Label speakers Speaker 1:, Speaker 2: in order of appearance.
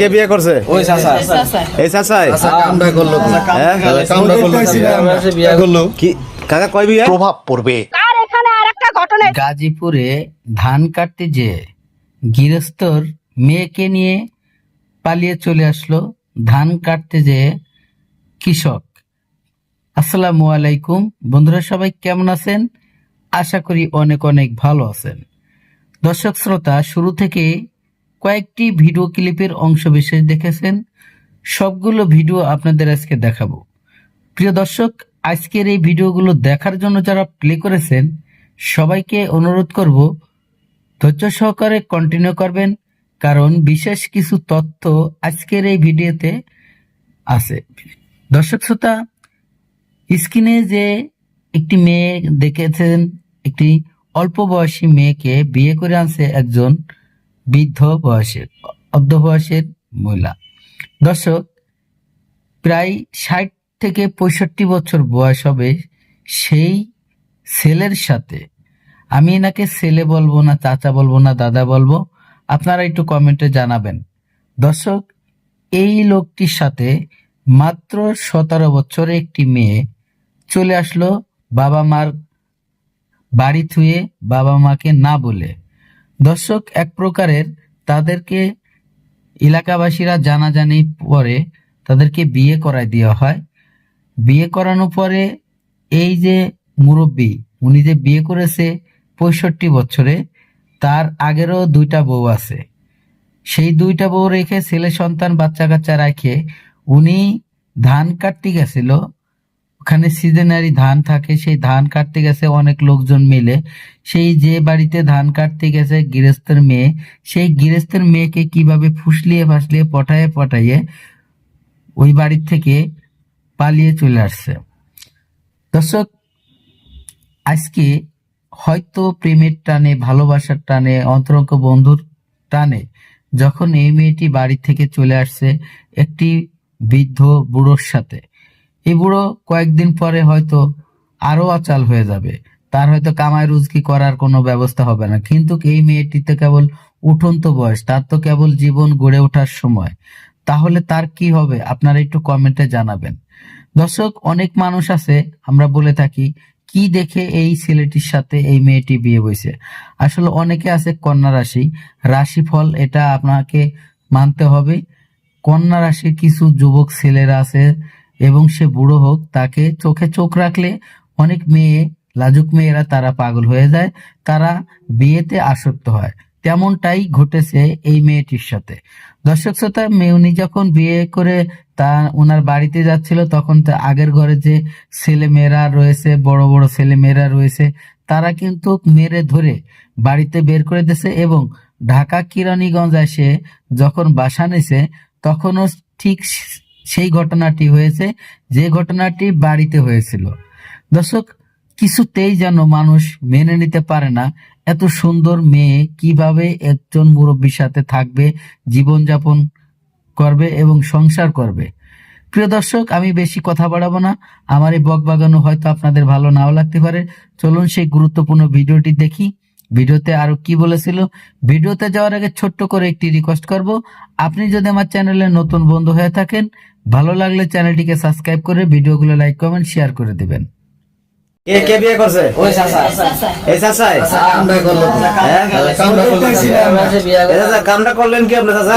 Speaker 1: কে বিয়ে করছে?
Speaker 2: ওই চাচা।
Speaker 1: এই চাচাই?
Speaker 2: কামটা করল
Speaker 1: হ্যাঁ?
Speaker 2: কামটা করল
Speaker 1: কি? কাকা কয় বিয়ে
Speaker 3: প্রভাব পড়বে।
Speaker 4: আর এখানে আর একটা ঘটনা
Speaker 5: গাজীপুরে ধান কাটতে যে গৃহস্থর মেয়েকে নিয়ে পালিয়ে চলে আসলো ধান কাটতে যে কৃষক। আসসালামু আলাইকুম। বন্ধুরা সবাই কেমন আছেন? আশা করি অনেক অনেক ভালো আছেন। দর্শক শ্রোতা শুরু থেকে কয়েকটি ভিডিও ক্লিপের অংশ বিশেষ দেখেছেন। সবগুলো ভিডিও আপনাদের আজকে দেখাবো। প্রিয় দর্শক, আজকের এই ভিডিওগুলো দেখার জন্য যারা প্লে করেছেন, সবাইকে অনুরোধ করব, ধৈর্য সহকারে কন্টিনিউ করবেন, কারণ বিশেষ কিছু তথ্য আজকের এই ভিডিওতে আছে। দর্শক শ্রোতা, স্ক্রিনে যে একটি মেয়ে দেখেছেন, একটি অল্প বয়সী মেয়েকে বিয়ে করে আনছে একজন বৃদ্ধ বয়সের, অর্ধ বয়সের মহিলা। দর্শক, প্রায় ষাট থেকে পঁয়ষট্টি বছর বয়স হবে সেই ছেলের সাথে। আমি এনাকে ছেলে বলব না, চাচা বলব না, দাদা বলব, আপনারা একটু কমেন্টে জানাবেন। দর্শক, এই লোকটির সাথে মাত্র সতেরো বছরে একটি মেয়ে চলে আসলো বাবা মার বাড়ি থুয়ে বাবা মাকে না বলে। দর্শক এক প্রকারের তাদেরকে এলাকাবাসীরা জানাজানি পরে তাদেরকে বিয়ে করায় দেওয়া হয়। বিয়ে করানোর পরে এই যে মুরব্বী, উনি যে বিয়ে করেছে পঁয়ষট্টি বছরে, তার আগেরও দুইটা বউ আছে। সেই দুইটা বউ রেখে ছেলে সন্তান বাচ্চা কাচ্চা রেখে, উনি ধান কাটতে গেছিল ওখানে সিজনারি ধান থাকে, সেই ধান কাটতে গেছে অনেক লোকজন মিলে। সেই যে বাড়িতে ধান কাটতে গেছে গৃহস্থের মেয়ে, সেই গৃহস্থের মেয়েকে কীভাবে ফুসলিয়ে ফাসলিয়ে, পটায়ে পটাইয়ে ওই বাড়ির থেকে পালিয়ে চলে আসছে। দর্শক, আজকে হয়তো প্রেমের টানে, ভালোবাসার টানে, অন্তরঙ্গ বন্ধুর টানে, যখন এই মেয়েটি বাড়ি থেকে চলে আসছে একটি বৃদ্ধ বুড়োর সাথে। বুড়ো কয়েকদিন পরে হয়তো আরও অচাল হয়ে যাবে। তার হয়তো কামাই রুজকি করার কোনো ব্যবস্থা হবে না। কিন্তু এই মেয়েটি তো কেবল উঠন্ত বয়স, তার তো কেবল জীবন গড়ে ওঠার সময়। তাহলে তার কি হবে? আপনারা একটু কমেন্টে জানাবেন। দর্শক, অনেক মানুষ আছে, আমরা বলে থাকি, কি দেখে এই ছেলেটির সাথে এই মেয়েটি বিয়ে বইছে? আসলে অনেকে আছে কন্যা রাশি। রাশিফল, এটা আপনাকে মানতে হবে। কন্যা রাশির কিছু যুবক ছেলেরা আছে এবং সে বুড়ো হোক, তাকে চোখে চোখ রাখলে অনেক মেয়ে, লাজুক মেয়েরা তারা পাগল হয়ে যায়, তারা বিয়েতে আসক্ত হয়। তেমনটাই ঘটেছে এই মেয়েটির সাথে। দর্শক শ্রোতা উনি যখন বিয়ে করে তা ওনার বাড়িতে যাচ্ছিল, তখন তা আগের ঘরে যে ছেলে মেয়েরা রয়েছে, বড় বড় ছেলে মেয়েরা রয়েছে, তারা কিন্তু মেরে ধরে বাড়িতে বের করে দিয়েছে এবং ঢাকা কিরানীগঞ্জ এসে যখন বাসা নিছে তখনও ঠিক সেই ঘটনাটি হয়েছে, যে ঘটনাটি বাড়িতে হয়েছিল। দর্শক, কিছুতেই যেন মানুষ মেনে নিতে পারে না এত সুন্দর মেয়ে কীভাবে একজন মুরব্বীর সাথে থাকবে, জীবনযাপন করবে এবং সংসার করবে। প্রিয় দর্শক, আমি বেশি কথা বাড়াবো না। আমার এই বক বাগানো হয়তো আপনাদের ভালো নাও লাগতে পারে। চলুন সেই গুরুত্বপূর্ণ ভিডিওটি দেখি। ভিডিওতে আরও কি বলেছিল? ভিডিওতে যাওয়ার আগে ছোট্ট করে একটি রিকোয়েস্ট করব। আপনি যদি আমার চ্যানেলে নতুন বন্ধু হয়ে থাকেন ভালো লাগলে চ্যানেলটিকে সাবস্ক্রাইব করে ভিডিওগুলো লাইক কমেন্ট শেয়ার করে দিবেন।
Speaker 1: কে কে বিয়ে করছে?
Speaker 2: ওই চাচা।
Speaker 1: এই চাচাই?
Speaker 2: কামটা করল
Speaker 1: হ্যাঁ? করলেন কি আপনি চাচা?